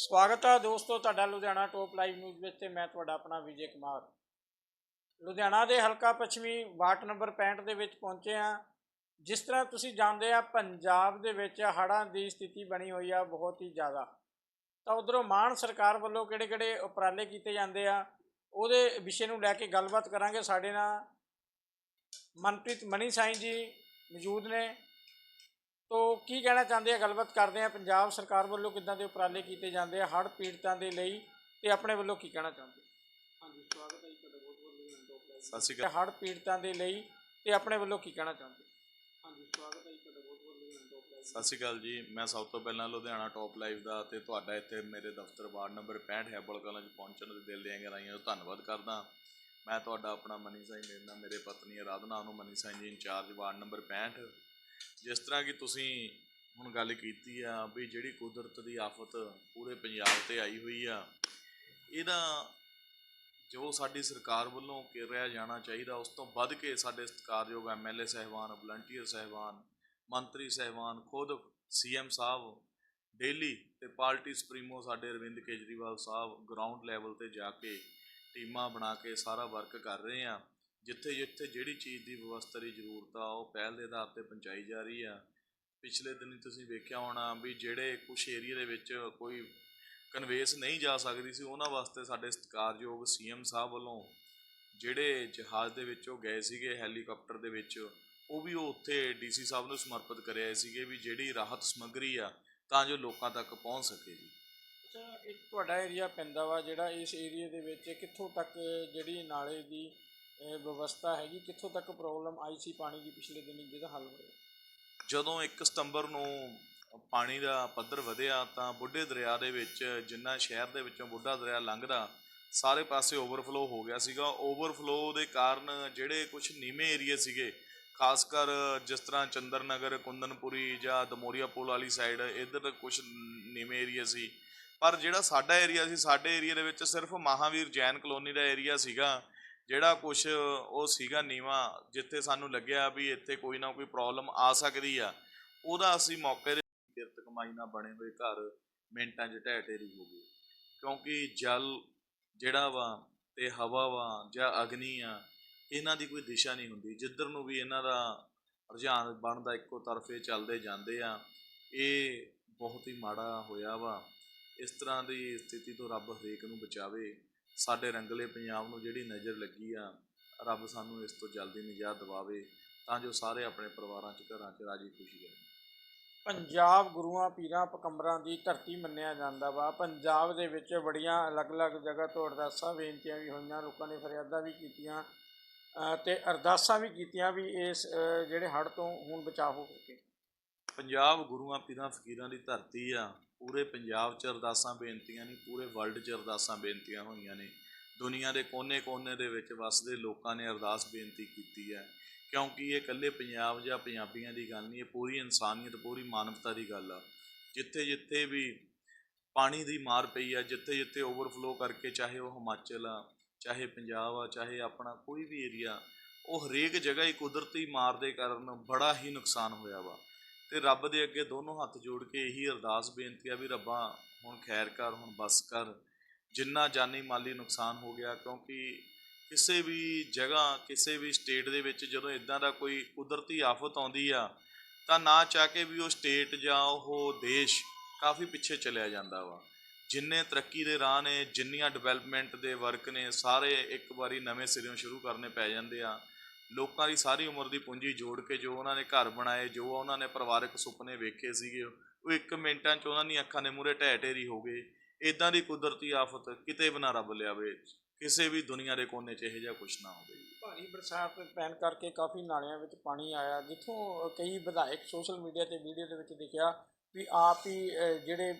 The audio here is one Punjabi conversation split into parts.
ਸਵਾਗਤ ਹੈ ਦੋਸਤੋ ਤੁਹਾਡਾ ਲੁਧਿਆਣਾ ਟੋਪ ਲਾਈਵ ਨਿਊਜ਼ ਵਿੱਚ ਤੇ ਮੈਂ ਤੁਹਾਡਾ ਆਪਣਾ ਵਿਜੇ ਕੁਮਾਰ। ਲੁਧਿਆਣਾ ਦੇ ਹਲਕਾ ਪੱਛਮੀ ਵਾਰਡ ਨੰਬਰ 65 ਦੇ ਵਿੱਚ ਪਹੁੰਚੇ ਹਾਂ। ਜਿਸ ਤਰ੍ਹਾਂ ਤੁਸੀਂ ਜਾਣਦੇ ਆ, ਪੰਜਾਬ ਦੇ ਵਿੱਚ ਹੜ੍ਹਾਂ ਦੀ ਸਥਿਤੀ ਬਣੀ ਹੋਈ ਆ ਬਹੁਤ ਹੀ ਜ਼ਿਆਦਾ। ਤਾਂ ਉਧਰੋਂ ਮਾਨ ਸਰਕਾਰ ਵੱਲੋਂ ਕਿਹੜੇ-ਕਿਹੜੇ ਉਪਰਾਲੇ ਕੀਤੇ ਜਾਂਦੇ ਆ, ਉਹਦੇ ਵਿਸ਼ੇ ਨੂੰ ਲੈ ਕੇ ਗੱਲਬਾਤ ਕਰਾਂਗੇ। ਸਾਡੇ ਨਾਲ ਮਨਪ੍ਰੀਤ ਮਨੀ ਸਾਈਂ ਜੀ ਮੌਜੂਦ ਨੇ। ਤੋ ਕੀ ਕਹਿਣਾ ਚਾਹੁੰਦੇ ਆ? ਗੱਲਬਾਤ ਕਰਦੇ ਆ। ਪੰਜਾਬ ਸਰਕਾਰ ਵੱਲੋਂ ਕਿੱਦਾਂ ਦੇ ਉਪਰਾਲੇ ਕੀਤੇ ਜਾਂਦੇ ਆ? ਹੜ੍ਹ ਪੀੜਤਾਂ ਦੇ ਲਈ ਤੇ ਆਪਣੇ ਵੱਲੋਂ ਕੀ ਕਹਿਣਾ ਚਾਹੁੰਦੇ ਹਾਂਜੀ ਸਵਾਗਤ ਹੈ ਜੀ ਤੁਹਾਡਾ। ਬਹੁਤ ਬਹੁਤ ਲੁਧਿਆਣਾ ਟੋਪ ਲਾਈਵ ਸਤਿ ਸ਼੍ਰੀ ਅਕਾਲ। ਹੜ੍ਹ ਪੀੜਤਾਂ ਦੇ ਲਈ ਤੇ ਆਪਣੇ ਵੱਲੋਂ ਕੀ ਕਹਿਣਾ ਚਾਹੁੰਦੇ ਹਾਂਜੀ ਸਵਾਗਤ ਹੈ ਜੀ ਤੁਹਾਡਾ। ਬਹੁਤ ਬਹੁਤ ਲੁਧਿਆਣਾ ਟੋਪ ਲਾਈਵ ਸਤਿ ਸ਼੍ਰੀ ਅਕਾਲ ਜੀ। ਮੈਂ ਸਭ ਤੋਂ ਪਹਿਲਾਂ ਲੁਧਿਆਣਾ ਟੌਪ ਲਾਈਵ ਦਾ ਤੇ ਤੁਹਾਡਾ ਇੱਥੇ ਮੇਰੇ ਦਫ਼ਤਰ ਵਾਰਡ ਨੰਬਰ 65 ਹੈਬਲ ਕਲਾਂ 'ਚ ਪਹੁੰਚਣ ਦੇ ਦਿਲ ਦੀਆਂ ਗਹਿਰਾਈਆਂ ਤੋਂ ਧੰਨਵਾਦ ਕਰਦਾ। ਮੈਂ ਤੁਹਾਡਾ ਆਪਣਾ ਮਨੀ ਸਾਈਂ ਮੇਰੇ ਨਾਲ ਮੇਰੇ ਪਤਨੀ ਆਰਾਧਨਾ ਨੂੰ ਮਨੀ ਸਾਈਂ ਜੀ ਇੰਚਾਰਜ ਵਾਰਡ ਨੰਬਰ 65 ਜਿਸ ਤਰ੍ਹਾਂ ਕਿ ਤੁਸੀਂ ਹੁਣ ਗੱਲ ਕੀਤੀ ਆ ਵੀ ਜਿਹੜੀ ਕੁਦਰਤ ਦੀ ਆਫਤ ਪੂਰੇ ਪੰਜਾਬ ਤੇ ਆਈ ਹੋਈ ਆ, ਇਹਦਾ ਜੋ ਸਾਡੀ ਸਰਕਾਰ ਵੱਲੋਂ ਕਿਰਿਆ ਜਾਣਾ ਚਾਹੀਦਾ, ਉਸ ਤੋਂ ਵੱਧ ਕੇ ਸਾਡੇ ਸਤਿਕਾਰਯੋਗ ਐਮਐਲਏ ਸਹਿਬਾਨ, ਵਲੰਟੀਅਰ ਸਹਿਬਾਨ, ਮੰਤਰੀ ਸਹਿਬਾਨ, ਖੁਦ ਸੀਐਮ ਸਾਹਿਬ, ਡੇਲੀ ਤੇ ਪਾਰਟੀ ਸੁਪਰੀਮੋ ਸਾਡੇ ਅਰਵਿੰਦ ਕੇਜਰੀਵਾਲ ਸਾਹਿਬ ਗਰਾਊਂਡ ਲੈਵਲ ਤੇ ਜਾ ਕੇ ਟੀਮਾਂ ਬਣਾ ਕੇ ਸਾਰਾ ਵਰਕ ਕਰ ਰਹੇ ਆ। ਜਿੱਥੇ ਜਿੱਥੇ ਜਿਹੜੀ ਚੀਜ਼ ਦੀ ਵਿਵਸਥਾ ਦੀ ਜ਼ਰੂਰਤ ਆ, ਉਹ ਪਹਿਲ ਦੇ ਆਧਾਰ ਤੇ ਪਹੁੰਚਾਈ ਜਾ ਰਹੀ ਆ। ਪਿਛਲੇ ਦਿਨੀ ਤੁਸੀਂ ਵੇਖਿਆ ਹੋਣਾ ਵੀ ਜਿਹੜੇ ਕੁਝ ਏਰੀਆ ਦੇ ਵਿੱਚ ਕੋਈ ਕਨਵੇਸ ਨਹੀਂ ਜਾ ਸਕਦੀ ਸੀ, ਉਹਨਾਂ ਵਾਸਤੇ ਸਾਡੇ ਸਤਿਕਾਰਯੋਗ ਸੀਐਮ ਸਾਹਿਬ ਵੱਲੋਂ ਜਿਹੜੇ ਜਹਾਜ਼ ਦੇ ਵਿੱਚ ਉਹ ਗਏ ਸੀਗੇ, ਹੈਲੀਕਾਪਟਰ ਦੇ ਵਿੱਚ, ਉਹ ਵੀ ਉਹ ਉੱਥੇ ਡੀਸੀ ਸਾਹਿਬ ਨੂੰ ਸਮਰਪਿਤ ਕਰਿਆ ਸੀਗੇ ਵੀ ਜਿਹੜੀ ਰਾਹਤ ਸਮੱਗਰੀ ਆ, ਤਾਂ ਜੋ ਲੋਕਾਂ ਤੱਕ ਪਹੁੰਚ ਸਕੇ ਜੀ। ਅੱਛਾ, ਇੱਕ ਤੁਹਾਡਾ ਏਰੀਆ ਪੈਂਦਾ ਵਾ ਜਿਹੜਾ ਇਸ ਏਰੀਆ ਦੇ ਵਿੱਚ ਕਿੱਥੋਂ ਤੱਕ ਜਿਹੜੀ ਨਾਲੇ ਦੀ ਅਹ, ਵਿਵਸਥਾ ਹੈਗੀ ਕਿੱਥੋਂ ਤੱਕ ਪ੍ਰੋਬਲਮ ਆਈ ਸੀ ਪਾਣੀ ਦੀ ਪਿਛਲੇ ਦਿਨੀ ਜਿਹਦਾ ਹੱਲ ਹੋਇਆ? ਜਦੋਂ 1 ਸਤੰਬਰ ਨੂੰ ਪਾਣੀ ਦਾ ਪੱਧਰ ਵਧਿਆ ਤਾਂ ਬੁੱਢੇ ਦਰਿਆ ਦੇ ਵਿੱਚ ਜਿੰਨਾ ਸ਼ਹਿਰ ਦੇ ਵਿੱਚੋਂ ਬੁੱਢਾ ਦਰਿਆ ਲੰਘਦਾ ਸਾਰੇ ਪਾਸੇ ਓਵਰਫਲੋ ਹੋ ਗਿਆ ਸੀਗਾ। ਓਵਰਫਲੋ ਦੇ ਕਾਰਨ ਜਿਹੜੇ ਕੁਝ ਨੀਵੇਂ ਏਰੀਏ ਸੀਗੇ ਖਾਸ ਕਰ ਜਿਸ ਤਰ੍ਹਾਂ ਚੰਦਰ ਨਗਰ ਕੁੰਦਨਪੁਰੀ ਜਾਂ ਦਮੋਰੀਆ ਪੁਲ ਵਾਲੀ ਸਾਈਡ ਇੱਧਰ ਕੁਝ ਨੀਵੇਂ ਏਰੀਆ ਸੀ। ਪਰ ਜਿਹੜਾ ਸਾਡਾ ਏਰੀਆ ਸੀ ਸਾਡੇ ਏਰੀਆ ਦੇ ਵਿੱਚ ਸਿਰਫ ਮਹਾਵੀਰ ਜੈਨ ਕਲੋਨੀ ਦਾ ਏਰੀਆ ਸੀਗਾ। ਜਿਹੜਾ ਕੁਝ ਉਹ ਸੀਗਾ ਨੀਵਾ, ਜਿੱਥੇ ਸਾਨੂੰ ਲੱਗਿਆ ਵੀ ਇੱਥੇ ਕੋਈ ਨਾ ਕੋਈ ਪ੍ਰੋਬਲਮ ਆ ਸਕਦੀ ਆ, ਉਹਦਾ ਅਸੀਂ ਮੌਕੇ ਦੇ ਕਿਰਤ ਕਮਾਈ ਨਾਲ ਬਣੇ ਹੋਏ ਘਰ ਮਿੰਟਾਂ 'ਚ ਢਹਿ ਢੇਰੀ ਹੋ ਗਏ। ਕਿਉਂਕਿ ਜਲ ਜਿਹੜਾ ਵਾ ਤੇ ਹਵਾ ਵਾ ਜਾਂ ਅਗਨੀ ਆ, ਇਹਨਾਂ ਦੀ ਕੋਈ ਦਿਸ਼ਾ ਨਹੀਂ ਹੁੰਦੀ। ਜਿੱਧਰ ਨੂੰ ਵੀ ਇਹਨਾਂ ਦਾ ਰੁਝਾਨ ਬਣਦਾ, ਇੱਕੋ ਤਰਫੇ ਚੱਲਦੇ ਜਾਂਦੇ ਆ, ਇਹ ਬਹੁਤ ਹੀ ਮਾੜਾ ਹੋਇਆ ਵਾ। ਇਸ ਤਰ੍ਹਾਂ ਦੀ ਸਥਿਤੀ ਤੋਂ ਰੱਬ ਹਰੇਕ ਨੂੰ ਬਚਾਵੇ। ਸਾਡੇ ਰੰਗਲੇ ਪੰਜਾਬ ਨੂੰ ਜਿਹੜੀ ਨਜ਼ਰ ਲੱਗੀ ਆ ਰੱਬ ਸਾਨੂੰ ਇਸ ਤੋਂ ਜਲਦੀ ਨਿਜਾਤ ਦਿਵਾਵੇ ਤਾਂ ਜੋ ਸਾਰੇ ਆਪਣੇ ਪਰਿਵਾਰਾਂ 'ਚ ਘਰਾਂ 'ਚ ਰਾਜੀ ਖੁਸ਼ੀ ਰਹਿਣ ਪੰਜਾਬ ਗੁਰੂਆਂ ਪੀਰਾਂ ਪਕੰਬਰਾਂ ਦੀ ਧਰਤੀ ਮੰਨਿਆ ਜਾਂਦਾ ਵਾ। ਪੰਜਾਬ ਦੇ ਵਿੱਚ ਬੜੀਆਂ ਅਲੱਗ-ਅਲੱਗ ਜਗ੍ਹਾ ਤੋਂ ਅਰਦਾਸਾਂ ਬੇਨਤੀਆਂ ਵੀ ਹੋਈਆਂ ਲੋਕਾਂ ਨੇ ਫਰਿਆਦਾਂ ਵੀ ਕੀਤੀਆਂ ਤੇ ਅਰਦਾਸਾਂ ਵੀ ਕੀਤੀਆਂ ਵੀ ਇਸ ਜਿਹੜੇ ਹੜ੍ਹ ਤੋਂ ਹੁਣ ਬਚਾਅ ਹੋ ਸਕੇ ਪੰਜਾਬ ਗੁਰੂਆਂ ਪੀਰਾਂ ਫਕੀਰਾਂ ਦੀ ਧਰਤੀ ਆ ਪੂਰੇ ਪੰਜਾਬ 'ਚ ਅਰਦਾਸਾਂ ਬੇਨਤੀਆਂ ਨਹੀਂ, ਪੂਰੇ ਵਰਲਡ 'ਚ ਅਰਦਾਸਾਂ ਬੇਨਤੀਆਂ ਹੋਈਆਂ ਨੇ। ਦੁਨੀਆ ਦੇ ਕੋਨੇ-ਕੋਨੇ ਦੇ ਵਿੱਚ ਵਸਦੇ ਲੋਕਾਂ ਨੇ ਅਰਦਾਸ ਬੇਨਤੀ ਕੀਤੀ ਹੈ। ਕਿਉਂਕਿ ਇਹ ਇਕੱਲੇ ਪੰਜਾਬ ਜਾਂ ਪੰਜਾਬੀਆਂ ਦੀ ਗੱਲ ਨਹੀਂ, ਇਹ ਪੂਰੀ ਇਨਸਾਨੀਅਤ, ਪੂਰੀ ਮਾਨਵਤਾ ਦੀ ਗੱਲ ਆ। ਜਿੱਥੇ-ਜਿੱਥੇ ਵੀ ਪਾਣੀ ਦੀ ਮਾਰ ਪਈ ਆ ਜਿੱਥੇ-ਜਿੱਥੇ ਓਵਰਫਲੋ ਕਰਕੇ ਚਾਹੇ ਉਹ ਹਿਮਾਚਲ ਆ, ਚਾਹੇ ਪੰਜਾਬ ਆ, ਚਾਹੇ ਆਪਣਾ ਕੋਈ ਵੀ ਏਰੀਆ ਉਹ ਹਰੇਕ ਜਗ੍ਹਾ ਹੀ ਕੁਦਰਤੀ ਮਾਰ ਦੇ ਕਾਰਨ ਬੜਾ ਹੀ ਨੁਕਸਾਨ ਹੋਇਆ ਵਾ। ਤੇ ਰੱਬ ਦੇ ਅੱਗੇ ਦੋਨੋਂ ਹੱਥ ਜੋੜ ਕੇ ਇਹੀ ਅਰਦਾਸ ਬੇਨਤੀ ਆ ਵੀ ਰੱਬਾ ਹੁਣ ਖੈਰ ਕਰ, ਹੁਣ ਬਸ ਕਰ। ਜਿੰਨਾ ਜਾਨੀ ਮਾਲੀ ਨੁਕਸਾਨ ਹੋ ਗਿਆ, ਕਿਉਂਕਿ ਕਿਸੇ ਵੀ ਜਗ੍ਹਾ, ਕਿਸੇ ਵੀ ਸਟੇਟ ਦੇ ਵਿੱਚ ਜਦੋਂ ਇਦਾਂ ਦਾ ਕੋਈ ਕੁਦਰਤੀ ਆਫਤ ਆਉਂਦੀ ਆ, ਤਾਂ ਨਾ ਚਾਹ ਕੇ ਵੀ ਉਹ ਸਟੇਟ ਜਾਂ ਉਹ ਦੇਸ਼ ਕਾਫੀ ਪਿੱਛੇ ਚਲਿਆ ਜਾਂਦਾ ਵਾ। ਜਿੰਨੇ ਤਰੱਕੀ ਦੇ ਰਾਹ ਨੇ, ਜਿੰਨੀਆਂ ਡਿਵੈਲਪਮੈਂਟ ਦੇ ਵਰਕ ਨੇ, ਸਾਰੇ ਇੱਕ ਵਾਰੀ ਨਵੇਂ ਸਿਰਿਓਂ ਸ਼ੁਰੂ ਕਰਨੇ ਪੈ ਜਾਂਦੇ ਆ। ਲੋਕਾਂ ਦੀ ਸਾਰੀ ਉਮਰ ਦੀ ਪੂੰਜੀ ਜੋੜ ਕੇ ਜੋ ਉਹਨਾਂ ਨੇ ਘਰ ਬਣਾਏ, ਜੋ ਉਹਨਾਂ ਨੇ ਪਰਿਵਾਰਕ ਸੁਪਨੇ ਵੇਖੇ ਸੀਗੇ, ਉਹ ਇੱਕ ਮਿੰਟਾਂ 'ਚ ਉਹਨਾਂ ਦੀਆਂ ਅੱਖਾਂ ਦੇ ਮੂਹਰੇ ਢਹਿ ਢੇਰੀ ਹੋ ਗਏ। ਇਦਾਂ ਦੀ ਕੁਦਰਤੀ ਆਫਤ ਕਿਤੇ ਬਣਾ ਰੱਬ ਲਿਆਵੇ, ਕਿਸੇ ਵੀ ਦੁਨੀਆ ਦੇ ਕੋਨੇ 'ਚ ਇਹੋ ਜਿਹਾ ਕੁਝ ਨਾ ਹੋਵੇ। ਭਾਰੀ ਬਰਸਾਤ ਪੈਣ ਕਰਕੇ ਕਾਫੀ ਨਾਲਿਆਂ ਵਿੱਚ ਪਾਣੀ ਆਇਆ, ਜਿੱਥੋਂ ਕਈ ਵਿਧਾਇਕ ਸੋਸ਼ਲ ਮੀਡੀਆ ਤੇ ਵੀਡੀਓ ਦੇ ਵਿੱਚ ਦਿਖਿਆ ਵੀ ਆਪ ਹੀ ਜਿਹੜੇ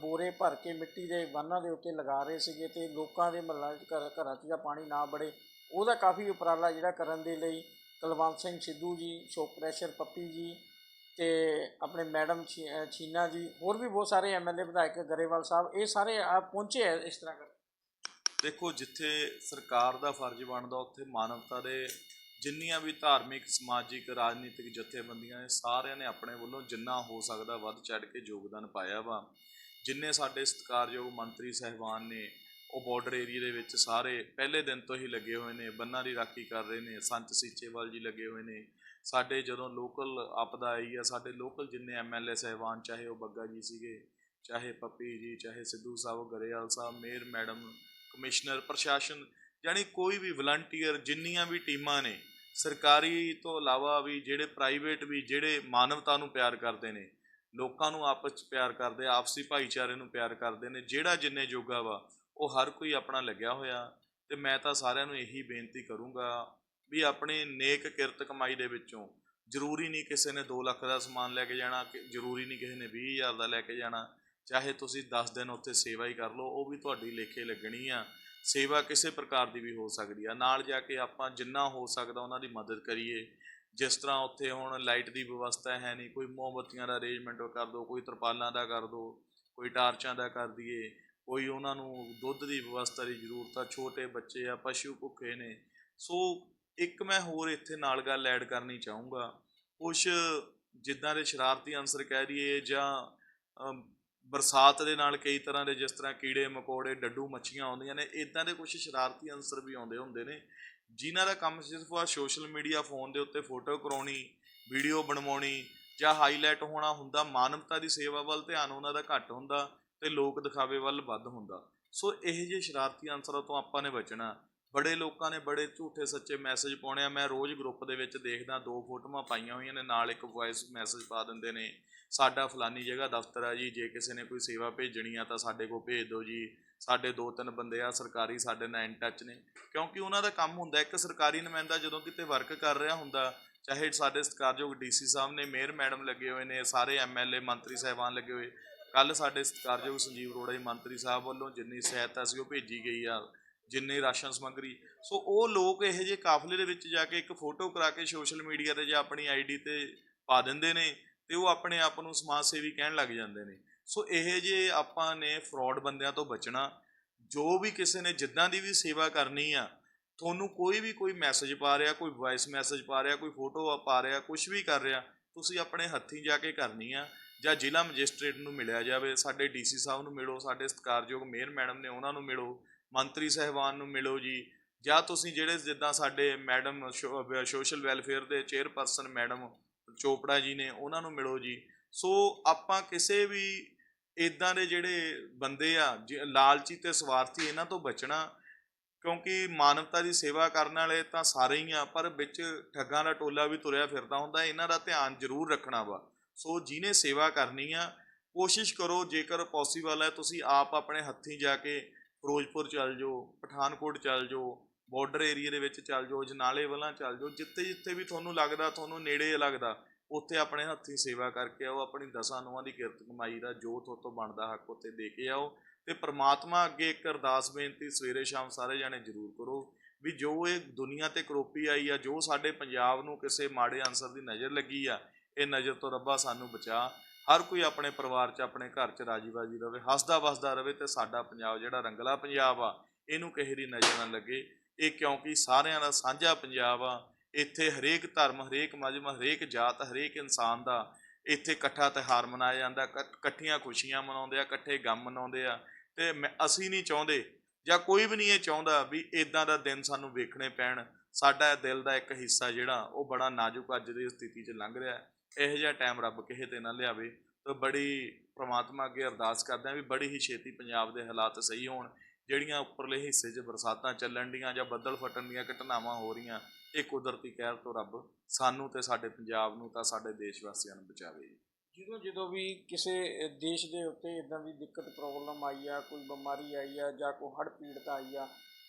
ਬੋਰੇ ਭਰ ਕੇ ਮਿੱਟੀ ਦੇ ਬੰਨਾਂ ਦੇ ਉੱਤੇ ਲਗਾ ਰਹੇ ਸੀਗੇ ਤੇ ਲੋਕਾਂ ਦੇ ਮਹੱਲਾਂ 'ਚ ਘਰ ਘਰਾਂ 'ਚ ਜਾਂ ਪਾਣੀ ਨਾ ਬੜੇ ਉਹਦਾ ਕਾਫੀ ਉਪਰਾਲਾ ਜਿਹੜਾ ਕਰਨ ਦੇ ਲਈ ਕੁਲਵੰਤ ਸਿੰਘ ਸਿੱਧੂ ਜੀ, ਸ਼ੋਕ ਪ੍ਰੈਸ਼ਰ ਪੱਪੀ ਜੀ ਤੇ ਆਪਣੇ ਮੈਡਮ ਛੀ- ਛੀਨਾ ਜੀ, ਹੋਰ ਵੀ ਬਹੁਤ ਸਾਰੇ ਐਮਐਲਏ ਵਿਧਾਇਕ ਗਰੇਵਾਲ ਸਾਹਿਬ, ਇਹ ਸਾਰੇ ਆ ਪਹੁੰਚੇ ਆ ਇਸ ਤਰ੍ਹਾਂ ਕਰ ਦੇਖੋ, ਜਿੱਥੇ ਸਰਕਾਰ ਦਾ ਫਰਜ਼ ਬਣਦਾ, ਉੱਥੇ ਮਾਨਵਤਾ ਦੇ ਜਿੰਨੀਆਂ ਵੀ ਧਾਰਮਿਕ, ਸਮਾਜਿਕ, ਰਾਜਨੀਤਿਕ ਜਥੇਬੰਦੀਆਂ ਨੇ, ਸਾਰਿਆਂ ਨੇ ਆਪਣੇ ਵੱਲੋਂ ਜਿੰਨਾ ਹੋ ਸਕਦਾ ਵੱਧ ਚੜ ਕੇ ਯੋਗਦਾਨ ਪਾਇਆ ਵਾ। ਜਿੰਨੇ ਸਾਡੇ ਸਤਿਕਾਰਯੋਗ ਮੰਤਰੀ ਸਹਿਬਾਨ ਨੇ ਉਹ ਬਾਰਡਰ ਏਰੀਆ ਦੇ ਵਿੱਚ ਸਾਰੇ ਪਹਿਲੇ ਦਿਨ ਤੋਂ ਹੀ ਲੱਗੇ ਹੋਏ ਨੇ, ਬੰਨਾਂ ਦੀ ਰਾਖੀ ਕਰ ਰਹੇ ਨੇ, ਸੰਤ ਸੀਚੇਵਾਲ ਜੀ ਲੱਗੇ ਹੋਏ ਨੇ। ਸਾਡੇ ਜਦੋਂ ਲੋਕਲ ਆਪਦਾ ਆਈ ਆ, ਸਾਡੇ ਲੋਕਲ ਜਿੰਨੇ ਐਮਐਲਏ ਸਹਿਬਾਨ, ਚਾਹੇ ਉਹ ਬੱਗਾ ਜੀ ਸੀਗੇ, ਚਾਹੇ ਪੱਪੀ ਜੀ, ਚਾਹੇ Sidhu sahib, Grewal sahib, mayor, madam, commissioner, ਪ੍ਰਸ਼ਾਸਨ, ਯਾਨੀ ਕੋਈ ਵੀ ਵਲੰਟੀਅਰ ਜਿੰਨੀਆਂ ਵੀ ਟੀਮਾਂ ਨੇ, ਸਰਕਾਰੀ ਤੋਂ ਇਲਾਵਾ ਵੀ ਜਿਹੜੇ ਪ੍ਰਾਈਵੇਟ ਵੀ ਜਿਹੜੇ ਮਾਨਵਤਾ ਨੂੰ ਪਿਆਰ ਕਰਦੇ ਨੇ, ਲੋਕਾਂ ਨੂੰ ਆਪਸ 'ਚ ਪਿਆਰ ਕਰਦੇ, ਆਪਸੀ ਭਾਈਚਾਰੇ ਨੂੰ ਪਿਆਰ ਕਰਦੇ ਨੇ, ਜਿਹੜਾ ਜਿੰਨੇ ਜੋਗਾ ਵਾ ਉਹ ਹਰ ਕੋਈ ਆਪਣਾ ਲੱਗਿਆ ਹੋਇਆ ਤੇ ਮੈਂ ਤਾਂ ਸਾਰਿਆਂ ਨੂੰ ਇਹੀ ਬੇਨਤੀ ਕਰੂੰਗਾ ਵੀ ਆਪਣੀ ਨੇਕ ਕਿਰਤ ਕਮਾਈ ਦੇ ਵਿੱਚੋਂ ਜ਼ਰੂਰੀ ਨਹੀਂ ਕਿਸੇ ਨੇ 2 ਲੱਖ ਦਾ ਸਮਾਨ ਲੈ ਕੇ ਜਾਣਾ, ਕਿ ਜ਼ਰੂਰੀ ਨਹੀਂ ਕਿਸੇ ਨੇ 20000 ਦਾ ਲੈ ਕੇ ਜਾਣਾ, ਚਾਹੇ ਤੁਸੀਂ 10 ਦਿਨ ਉੱਥੇ ਸੇਵਾ ਹੀ ਕਰ ਲਓ, ਉਹ ਵੀ ਤੁਹਾਡੀ ਲੇਖੇ ਲੱਗਣੀ ਆ, ਸੇਵਾ ਕਿਸੇ ਪ੍ਰਕਾਰ ਦੀ ਵੀ ਹੋ ਸਕਦੀ ਆ। ਨਾਲ ਜਾ ਕੇ ਆਪਾਂ ਜਿੰਨਾ ਹੋ ਸਕਦਾ ਉਹਨਾਂ ਦੀ ਮਦਦ ਕਰੀਏ, ਜਿਸ ਤਰ੍ਹਾਂ ਉੱਥੇ ਹੁਣ ਲਾਈਟ ਦੀ ਵਿਵਸਥਾ ਹੈ ਨਹੀਂ, ਕੋਈ ਮੋਮਬੱਤੀਆਂ ਦਾ ਅਰੇਂਜਮੈਂਟ ਕਰ ਦਿਓ ਕੋਈ ਤਰਪਾਲਾਂ ਦਾ ਕਰ ਦਿਓ ਕੋਈ ਟਾਰਚਾਂ ਦਾ ਕਰ ਦਈਏ ਕੋਈ ਉਹਨਾਂ ਨੂੰ ਦੁੱਧ ਦੀ ਵਿਵਸਥਾ ਦੀ ਜ਼ਰੂਰਤ ਆ, ਛੋਟੇ ਬੱਚੇ ਆ, ਪਸ਼ੂ ਭੁੱਖੇ ਨੇ। ਸੋ ਇੱਕ ਮੈਂ ਹੋਰ ਇੱਥੇ ਨਾਲ ਗੱਲ ਐਡ ਕਰਨੀ ਚਾਹੂੰਗਾ। ਕੁਛ ਜਿੱਦਾਂ ਦੇ ਸ਼ਰਾਰਤੀ ਅੰਸਰ ਕਹਿ ਦਈਏ ਜਾਂ ਬਰਸਾਤ ਦੇ ਨਾਲ ਕਈ ਤਰ੍ਹਾਂ ਦੇ ਜਿਸ ਤਰ੍ਹਾਂ ਕੀੜੇ, ਮਕੌੜੇ, ਡੱਡੂ, ਮੱਛੀਆਂ ਆਉਂਦੀਆਂ ਨੇ ਇਦਾਂ ਦੇ ਕੁਝ ਸ਼ਰਾਰਤੀ ਅੰਸਰ ਵੀ ਆਉਂਦੇ ਹੁੰਦੇ ਨੇ, ਜਿਨ੍ਹਾਂ ਦਾ ਕੰਮ ਸਿਰਫ ਆ ਸੋਸ਼ਲ ਮੀਡੀਆ ਫੋਨ ਦੇ ਉੱਤੇ ਫੋਟੋ ਕਰਾਉਣੀ, ਵੀਡੀਓ ਬਣਵਾਉਣੀ ਜਾਂ ਹਾਈਲਾਈਟ ਹੋਣਾ ਹੁੰਦਾ, ਮਾਨਵਤਾ ਦੀ ਸੇਵਾ ਵੱਲ ਧਿਆਨ ਉਹਨਾਂ ਦਾ ਘੱਟ ਹੁੰਦਾ। ਤੇ ਲੋਕ ਦਿਖਾਵੇ ਵੱਲ ਵੱਧ ਹੁੰਦਾ। ਸੋ ਇਹ ਜਿਹੇ ਸ਼ਰਾਰਤੀ ਅਨਸਰਾਂ ਤੋਂ ਆਪਾਂ ਨੇ ਬਚਣਾ। ਬੜੇ ਲੋਕਾਂ ਨੇ ਬੜੇ ਝੂਠੇ ਸੱਚੇ ਮੈਸੇਜ ਪਾਉਣੇ ਆ। ਮੈਂ ਰੋਜ਼ ਗਰੁੱਪ ਦੇ ਵਿੱਚ ਦੇਖਦਾ, ਦੋ ਫੋਟੋਆਂ ਪਾਈਆਂ ਹੋਈਆਂ ਨੇ, ਨਾਲ ਇੱਕ ਵੌਇਸ ਮੈਸੇਜ ਪਾ ਦਿੰਦੇ ਨੇ। ਸਾਡਾ ਫਲਾਨੀ ਜਗ੍ਹਾ ਦਫ਼ਤਰ ਆ ਜੀ, ਜੇ ਕਿਸੇ ਨੇ ਕੋਈ ਸੇਵਾ ਭੇਜਣੀ ਆ ਤਾਂ ਸਾਡੇ ਕੋਲ ਭੇਜ ਦਿਓ ਜੀ। ਸਾਡੇ ਦੋ ਤਿੰਨ ਬੰਦੇ ਆ, ਸਰਕਾਰੀ ਸਾਡੇ ਨਾਲ ਇਨ ਟੱਚ ਨੇ। ਕਿਉਂਕਿ ਉਹਨਾਂ ਦਾ ਕੰਮ ਹੁੰਦਾ, ਇੱਕ ਸਰਕਾਰੀ ਨੁਮਾਇੰਦਾ ਜਦੋਂ ਕਿਤੇ ਵਰਕ ਕਰ ਰਿਹਾ ਹੁੰਦਾ, ਚਾਹੇ ਸਾਡੇ ਸਤਿਕਾਰਯੋਗ ਡੀਸੀ ਸਾਹਿਬ ਨੇ, ਮੇਅਰ ਮੈਡਮ ਲੱਗੇ ਹੋਏ ਨੇ, ਸਾਰੇ ਐਮਐਲਏ ਮੰਤਰੀ ਸਾਹਿਬਾਨ ਲੱਗੇ ਹੋਏ ਕੱਲ ਸਾਡੇ ਸਤਿਕਾਰਯੋਗ ਸੰਜੀਵ ਅਰੋੜਾ ਜੀ, ਮੰਤਰੀ ਸਾਹਿਬ ਵੱਲੋਂ ਜਿੰਨੀ ਸਹਾਇਤਾ ਸੀ ਉਹ ਭੇਜੀ ਗਈ ਆ, ਜਿੰਨੇ ਰਾਸ਼ਨ ਸਮੱਗਰੀ। ਸੋ ਉਹ ਲੋਕ ਇਹੋ ਜਿਹੇ ਕਾਫਲੇ ਦੇ ਵਿੱਚ ਜਾ ਕੇ ਇੱਕ ਫੋਟੋ ਕਰਾ ਕੇ ਸੋਸ਼ਲ ਮੀਡੀਆ ਤੇ ਜਾਂ ਆਪਣੀ ਆਈਡੀ ਤੇ ਪਾ ਦਿੰਦੇ ਨੇ ਤੇ ਉਹ ਆਪਣੇ ਆਪ ਨੂੰ ਸਮਾਜ ਸੇਵੀ ਕਹਿਣ ਲੱਗ ਜਾਂਦੇ ਨੇ। ਸੋ ਇਹ ਜੇ ਆਪਾਂ ਨੇ ਫਰਾਡ ਬੰਦਿਆਂ ਤੋਂ ਬਚਣਾ। ਜੋ ਵੀ ਕਿਸੇ ਨੇ ਜਿੱਦਾਂ ਦੀ ਵੀ ਸੇਵਾ ਕਰਨੀ ਆ, ਤੁਹਾਨੂੰ ਕੋਈ ਵੀ ਕੋਈ ਮੈਸੇਜ ਪਾ ਰਿਹਾ, ਕੋਈ ਵੌਇਸ ਮੈਸੇਜ ਪਾ ਰਿਹਾ, ਕੋਈ ਫੋਟੋ ਪਾ ਰਿਹਾ ਕੁਝ ਵੀ ਕਰ ਰਿਹਾ, ਤੁਸੀਂ ਆਪਣੇ ਹੱਥੀਂ ਜਾ ਕੇ ਕਰਨੀ ਆ। ਜਾਂ ਜ਼ਿਲ੍ਹਾ ਮੈਜਿਸਟ੍ਰੇਟ ਨੂੰ ਮਿਲਿਆ ਜਾਵੇ, ਸਾਡੇ ਡੀਸੀ ਸਾਹਿਬ ਨੂੰ ਮਿਲੋ, ਸਾਡੇ ਸਤਿਕਾਰਯੋਗ ਮੇਅਰ ਮੈਡਮ ਨੇ ਉਹਨਾਂ ਨੂੰ ਮਿਲੋ, ਮੰਤਰੀ ਸਹਿਬਾਨ ਨੂੰ ਮਿਲੋ ਜੀ, ਜਾਂ ਤੁਸੀਂ ਜਿਹੜੇ ਜਿੱਦਾਂ ਸਾਡੇ ਮੈਡਮ ਸੋਸ਼ਲ ਵੈਲਫੇਅਰ ਦੇ ਚੇਅਰਪਰਸਨ ਮੈਡਮ ਚੋਪੜਾ ਜੀ ਨੇ, ਉਹਨਾਂ ਨੂੰ ਮਿਲੋ ਜੀ। ਸੋ ਆਪਾਂ ਕਿਸੇ ਵੀ ਇਦਾਂ ਦੇ ਜਿਹੜੇ ਬੰਦੇ ਆ, ਜ- ਲਾਲਚੀ ਤੇ ਸਵਾਰਥੀ ਇਹਨਾਂ ਤੋਂ ਬਚਣਾ, ਕਿਉਂਕਿ ਮਾਨਵਤਾ ਦੀ ਸੇਵਾ ਕਰਨ ਵਾਲੇ ਤਾਂ ਸਾਰੇ ਹੀ ਆ, ਪਰ ਵਿੱਚ ਠੱਗਾਂ ਦਾ ਟੋਲਾ ਵੀ ਤੁਰਿਆ ਫਿਰਦਾ ਹੁੰਦਾ, ਇਹਨਾਂ ਦਾ ਧਿਆਨ ਜ਼ਰੂਰ ਰੱਖਣਾ ਵਾ। ਸੋ ਜਿਹਨੇ ਸੇਵਾ ਕਰਨੀ ਆ, ਕੋਸ਼ਿਸ਼ ਕਰੋ ਜੇਕਰ ਪੋਸੀਬਲ ਹੈ ਤੁਸੀਂ ਆਪ ਆਪਣੇ ਹੱਥੀਂ ਜਾ ਕੇ ਫਿਰੋਜ਼ਪੁਰ ਚੱਲ ਜਾਓ, ਪਠਾਨਕੋਟ ਚੱਲ ਜਾਓ ਬਾਰਡਰ ਏਰੀਆ ਦੇ ਵਿੱਚ ਚੱਲ ਜਾਓ, ਜਨਾਲੇ ਵੱਲਾਂ ਚੱਲ ਜਾਓ, ਜਿੱਥੇ ਜਿੱਥੇ ਵੀ ਤੁਹਾਨੂੰ ਲੱਗਦਾ, ਤੁਹਾਨੂੰ ਨੇੜੇ ਲੱਗਦਾ, ਉੱਥੇ ਆਪਣੇ ਹੱਥੀਂ ਸੇਵਾ ਕਰਕੇ ਆਓ, ਆਪਣੀ ਦਸਾਂ ਨੂੰਹਾਂ ਦੀ ਕਿਰਤ ਕਮਾਈ ਦਾ ਜੋ ਤੁਹਾਡੇ ਤੋਂ ਬਣਦਾ ਹੱਕ ਉੱਥੇ ਦੇ ਕੇ ਆਓ ਤੇ ਪ੍ਰਮਾਤਮਾ ਅੱਗੇ ਇੱਕ ਅਰਦਾਸ ਬੇਨਤੀ ਸਵੇਰੇ ਸ਼ਾਮ ਸਾਰੇ ਜਾਣੇ ਜ਼ਰੂਰ ਕਰੋ ਵੀ ਜੋ ਇਹ ਦੁਨੀਆ ਤੇ ਕਰੋਪੀ ਆਈ ਆ, ਜੋ ਸਾਡੇ ਪੰਜਾਬ ਨੂੰ ਕਿਸੇ ਮਾੜੇ ਅਨਸਰ ਦੀ ਨਜ਼ਰ ਲੱਗੀ ਆ ਇਹ ਨਜ਼ਰ ਤੋਂ ਰੱਬਾ ਸਾਨੂੰ ਬਚਾ। ਹਰ ਕੋਈ ਆਪਣੇ ਪਰਿਵਾਰ 'ਚ, ਆਪਣੇ ਘਰ 'ਚ ਰਾਜੀ ਬਾਜੀ ਰਵੇ, ਹੱਸਦਾ ਵਸਦਾ ਰਵੇ ਤੇ ਸਾਡਾ ਪੰਜਾਬ ਜਿਹੜਾ ਰੰਗਲਾ ਪੰਜਾਬ ਆ, ਇਹਨੂੰ ਕਿਸੇ ਦੀ ਨਜ਼ਰ ਨਾ ਲੱਗੇ। ਇਹ ਕਿਉਂਕਿ ਸਾਰਿਆਂ ਦਾ ਸਾਂਝਾ ਪੰਜਾਬ ਆ, ਇੱਥੇ ਹਰੇਕ ਧਰਮ, ਹਰੇਕ ਮਜ਼ਮ ਹਰੇਕ ਜਾਤ, ਹਰੇਕ ਇਨਸਾਨ ਦਾ ਇੱਥੇ ਇਕੱਠਾ ਤਿਉਹਾਰ ਮਨਾਇਆ ਜਾਂਦਾ ਇਕੱਠ- ਇਕੱਠੀਆਂ ਖੁਸ਼ੀਆਂ ਮਨਾਉਂਦੇ ਆ, ਇਕੱਠੇ ਗਮ ਮਨਾਉਂਦੇ ਆ। ਤੇ ਮੈਂ- ਅਸੀਂ ਨਹੀਂ ਚਾਹੁੰਦੇ ਜਾਂ ਕੋਈ ਵੀ ਨਹੀਂ ਇਹ ਚਾਹੁੰਦਾ ਵੀ ਇਦਾਂ ਦਾ ਦਿਨ ਸਾਨੂੰ ਵੇਖਣੇ ਪੈਣ। ਸਾਡਾ ਦਿਲ ਦਾ ਇੱਕ ਹਿੱਸਾ ਜਿਹੜਾ ਉਹ ਬੜਾ ਨਾਜ਼ੁਕ ਅੱਜ ਦੀ ਸਥਿਤੀ 'ਚ ਲੰਘ ਰਿਹਾ। ਹੈ। ਇਹੋ ਜਿਹਾ ਟਾਈਮ ਰੱਬ ਕਿਸੇ ਤੇ ਨਾ ਲਿਆਵੇ, ਤੇ ਬੜੀ ਪ੍ਰਮਾਤਮਾ ਅੱਗੇ ਅਰਦਾਸ ਕਰਦੇ ਹਾਂ ਵੀ ਬੜੀ ਹੀ ਛੇਤੀ ਪੰਜਾਬ ਦੇ ਹਾਲਾਤ ਸਹੀ ਹੋਣ, ਜਿਹੜੀਆਂ ਉੱਪਰਲੇ ਹਿੱਸੇ 'ਚ ਬਰਸਾਤਾਂ ਚੱਲਣ ਦੀਆਂ ਜਾਂ ਬੱਦਲ ਫਟਣ ਦੀਆਂ ਘਟਨਾਵਾਂ ਹੋ ਰਹੀਆਂ, ਇਹ ਕੁਦਰਤੀ ਕਹਿਰ ਤੋਂ ਰੱਬ ਸਾਨੂੰ ਤੇ ਸਾਡੇ ਪੰਜਾਬ ਨੂੰ ਤਾਂ ਸਾਡੇ ਦੇਸ਼ ਵਾਸੀਆਂ ਨੂੰ ਬਚਾਵੇ। ਜਦੋਂ ਜਦੋਂ ਵੀ ਕਿਸੇ ਦੇਸ਼ ਦੇ ਉੱਤੇ ਇਦਾਂ ਦੀ ਦਿੱਕਤ ਪ੍ਰੋਬਲਮ ਆਈ ਆ, ਕੋਈ ਬਿਮਾਰੀ ਆਈ ਆ ਜਾਂ ਕੋਈ ਹੜ੍ਹ ਪੀੜਤ ਆਈ ਆ,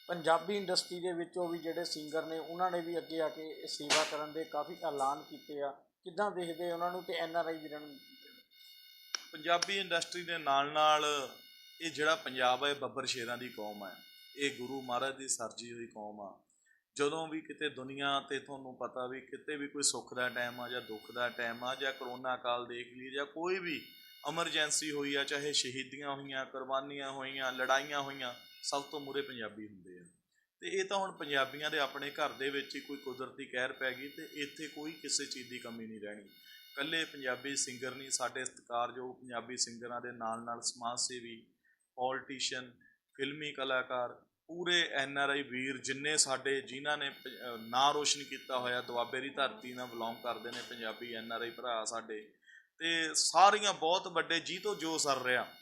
ਪੰਜਾਬੀ ਇੰਡਸਟਰੀ ਦੇ ਵਿੱਚੋਂ ਵੀ ਜਿਹੜੇ ਸਿੰਗਰ ਨੇ, ਉਹਨਾਂ ਨੇ ਵੀ ਅੱਗੇ ਆ ਕੇ ਇਹ ਸੇਵਾ ਕਰਨ ਦੇ ਕਾਫੀ ਐਲਾਨ ਕੀਤੇ ਆ। ਕਿੱਦਾਂ ਦੇਖਦੇ ਉਹਨਾਂ ਨੂੰ ਤੇ ਐਨ ਆਰ ਆਈ ਵੀਰਾਂ ਨੂੰ? ਪੰਜਾਬੀ ਇੰਡਸਟਰੀ ਦੇ ਨਾਲ ਨਾਲ ਇਹ ਜਿਹੜਾ ਪੰਜਾਬ ਹੈ, ਇਹ ਬੱਬਰ ਸ਼ੇਰਾਂ ਦੀ ਕੌਮ ਹੈ। ਇਹ ਗੁਰੂ ਮਹਾਰਾਜ ਦੀ ਸਰਜੀ ਹੋਈ ਕੌਮ ਆ। ਜਦੋਂ ਵੀ ਕਿਤੇ ਦੁਨੀਆ ਤੇ ਤੁਹਾਨੂੰ ਪਤਾ ਵੀ ਕਿਤੇ ਵੀ ਕੋਈ ਸੁੱਖ ਦਾ ਟਾਈਮ ਆ ਜਾਂ ਦੁੱਖ ਦਾ ਟਾਈਮ ਆ ਜਾਂ ਕਰੋਨਾ ਕਾਲ ਦੇਖ ਲਈ ਜਾਂ ਕੋਈ ਵੀ ਐਮਰਜੈਂਸੀ ਹੋਈ ਆ, ਚਾਹੇ ਸ਼ਹੀਦੀਆਂ ਹੋਈਆਂ, ਕੁਰਬਾਨੀਆਂ ਹੋਈਆਂ, ਲੜਾਈਆਂ ਹੋਈਆਂ, ਸਭ ਤੋਂ ਮੂਰੇ ਪੰਜਾਬੀ ਹੁੰਦੇ ਆ। ਤੇ ਇਹ ਤਾਂ ਹੁਣ ਪੰਜਾਬੀਆਂ ਦੇ ਆਪਣੇ ਘਰ ਦੇ ਵਿੱਚ ਹੀ ਕੋਈ ਕੁਦਰਤੀ ਕਹਿਰ ਪੈ ਗਈ ਤੇ ਇੱਥੇ ਕੋਈ ਕਿਸੇ ਚੀਜ਼ ਦੀ ਕਮੀ ਨਹੀਂ ਰਹਿਣੀ। ਇਕੱਲੇ ਪੰਜਾਬੀ ਸਿੰਗਰ ਨਹੀਂ, ਸਾਡੇ ਸਤਿਕਾਰਯੋਗ ਪੰਜਾਬੀ ਸਿੰਗਰਾਂ ਦੇ ਨਾਲ ਨਾਲ ਸਮਾਜ ਸੇਵੀ ਪੋਲੀਟੀਸ਼ੀਅਨ ਫਿਲਮੀ ਕਲਾਕਾਰ, ਪੂਰੇ ਐਨ ਆਰ ਆਈ ਵੀਰ ਜਿੰਨੇ ਸਾਡੇ, ਜਿਨ੍ਹਾਂ ਨੇ ਪ- ਨਾਂ ਰੋਸ਼ਨ ਕੀਤਾ ਹੋਇਆ, ਦੁਆਬੇ ਦੀ ਧਰਤੀ ਨਾਲ ਬਿਲੋਂਗ ਕਰਦੇ ਨੇ ਪੰਜਾਬੀ ਐਨ ਆਰ ਆਈ ਭਰਾ ਸਾਡੇ, ਤੇ ਸਾਰੀਆਂ ਬਹੁਤ ਵੱਡੇ ਜੀ ਤੋਂ ਜੋ ਸਰ ਰਿਹਾ,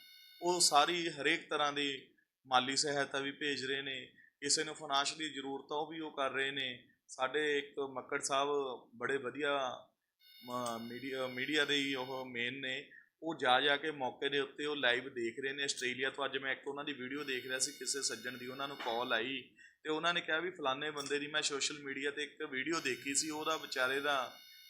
ਉਹ ਸਾਰੀ ਹਰੇਕ ਤਰ੍ਹਾਂ ਦੀ ਮਾਲੀ ਸਹਾਇਤਾ ਵੀ ਭੇਜ ਰਹੇ ਨੇ। ਕਿਸੇ ਨੂੰ ਫਾਈਨਾਂਸ਼ਲੀ ਜ਼ਰੂਰਤ ਆ, ਉਹ ਵੀ ਉਹ ਕਰ ਰਹੇ ਨੇ। ਸਾਡੇ ਇੱਕ ਮੱਕੜ ਸਾਹਿਬ ਬੜੇ ਵਧੀਆ ਮੀਡੀਆ ਮੀਡੀਆ ਦੇ ਹੀ ਉਹ ਮੇਨ ਨੇ। ਉਹ ਜਾ ਜਾ ਕੇ ਮੌਕੇ ਦੇ ਉੱਤੇ ਉਹ ਲਾਈਵ ਦੇਖ ਰਹੇ ਨੇ ਆਸਟ੍ਰੇਲੀਆ ਤੋਂ। ਅੱਜ ਮੈਂ ਇੱਕ ਉਹਨਾਂ ਦੀ ਵੀਡੀਓ ਦੇਖ ਰਿਹਾ ਸੀ, ਕਿਸੇ ਸੱਜਣ ਦੀ। ਉਹਨਾਂ ਨੂੰ ਕਾਲ ਆਈ ਤੇ ਉਹਨਾਂ ਨੇ ਕਿਹਾ ਵੀ ਫਲਾਣੇ ਬੰਦੇ ਦੀ ਮੈਂ ਸੋਸ਼ਲ ਮੀਡੀਆ ਤੇ ਇੱਕ ਵੀਡੀਓ ਦੇਖੀ ਸੀ। ਉਹਦਾ ਵਿਚਾਰੇ ਦਾ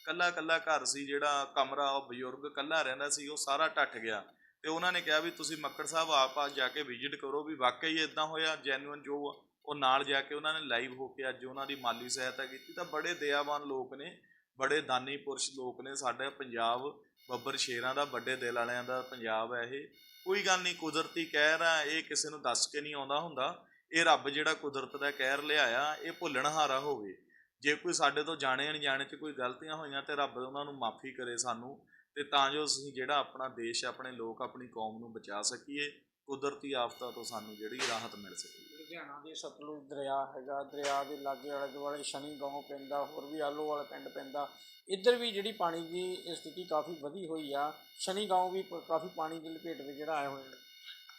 ਕੱਲਾ ਕੱਲਾ ਘਰ ਸੀ, ਜਿਹੜਾ ਕਮਰਾ ਉਹ ਬਜ਼ੁਰਗ ਕੱਲਾ ਰਹਿੰਦਾ ਸੀ, ਉਹ ਸਾਰਾ ਟੱਟ ਗਿਆ। ਤੇ ਉਹਨਾਂ ਨੇ ਕਿਹਾ ਵੀ ਤੁਸੀਂ ਮੱਕੜ ਸਾਹਿਬ ਆਪ ਆ ਜਾ ਕੇ ਵਿਜ਼ਿਟ ਕਰੋ ਵੀ ਵਾਕਈ ਇਦਾਂ ਹੋਇਆ ਜੈਨੂਇਨ ਜੋ ਉਹ ਨਾਲ ਜਾ ਕੇ ਉਹਨਾਂ ਨੇ ਲਾਈਵ ਹੋ ਕੇ ਅੱਜ ਉਹਨਾਂ ਦੀ ਮਾਲੀ ਸਹਾਇਤਾ ਕੀਤੀ, ਤਾਂ ਬੜੇ ਦਇਆਵਾਨ ਲੋਕ ਨੇ, ਬੜੇ ਦਾਨੀ ਪੁਰਸ਼ ਲੋਕ ਨੇ, ਸਾਡਾ ਪੰਜਾਬ ਬੱਬਰ ਸ਼ੇਰਾਂ ਦਾ, ਵੱਡੇ ਦਿਲ ਵਾਲਿਆਂ ਦਾ ਪੰਜਾਬ ਹੈ ਇਹ। ਕੋਈ ਗੱਲ ਨਹੀਂ, ਕੁਦਰਤੀ ਕਹਿਰ ਆ, ਇਹ ਕਿਸੇ ਨੂੰ ਦੱਸ ਕੇ ਨਹੀਂ ਆਉਂਦਾ ਹੁੰਦਾ। ਇਹ ਰੱਬ ਜਿਹੜਾ ਕੁਦਰਤ ਦਾ ਕਹਿਰ ਲਿਆਇਆ, ਇਹ ਭੁੱਲਣਹਾਰਾ ਹੋਵੇ। ਜੇ ਕੋਈ ਸਾਡੇ ਤੋਂ ਜਾਣੇ ਅਣਜਾਣੇ ਚ ਕੋਈ ਗਲਤੀਆਂ ਹੋਈਆਂ ਤੇ ਰੱਬ ਉਹਨਾਂ ਨੂੰ ਮਾਫੀ ਕਰੇ ਸਾਨੂੰ, ਤੇ ਤਾਂ ਜੋ ਅਸੀਂ ਜਿਹੜਾ ਆਪਣਾ ਦੇਸ਼, ਆਪਣੇ ਲੋਕ, ਆਪਣੀ ਕੌਮ ਨੂੰ ਬਚਾ ਸਕੀਏ। ਕੁਦਰਤੀ ਆਫਤਾਂ ਤੋਂ ਸਾਨੂੰ ਜਿਹੜੀ ਰਾਹਤ ਮਿਲ ਸਕੇ। ਲੁਧਿਆਣਾ ਦੇ ਸਤਲੁਜ ਦਰਿਆ ਹੈਗਾ ਦਰਿਆ ਦੇ ਲਾਗੇ ਆਲੇ ਦੁਆਲੇ ਸ਼ਨੀ ਗਾਉਂ ਪੈਂਦਾ ਹੋਰ ਵੀ ਆਲੂ ਵਾਲਾ ਪਿੰਡ ਪੈਂਦਾ। ਇੱਧਰ ਵੀ ਜਿਹੜੀ ਪਾਣੀ ਦੀ ਸਥਿਤੀ ਕਾਫੀ ਵਧੀ ਹੋਈ ਆ। ਸ਼ਨੀ ਗਾਉਂ ਵੀ ਪ- ਕਾਫੀ ਪਾਣੀ ਦੀ ਲਪੇਟ ਵਿੱਚ ਜਿਹੜਾ ਆਏ ਹੋਏ ਨੇ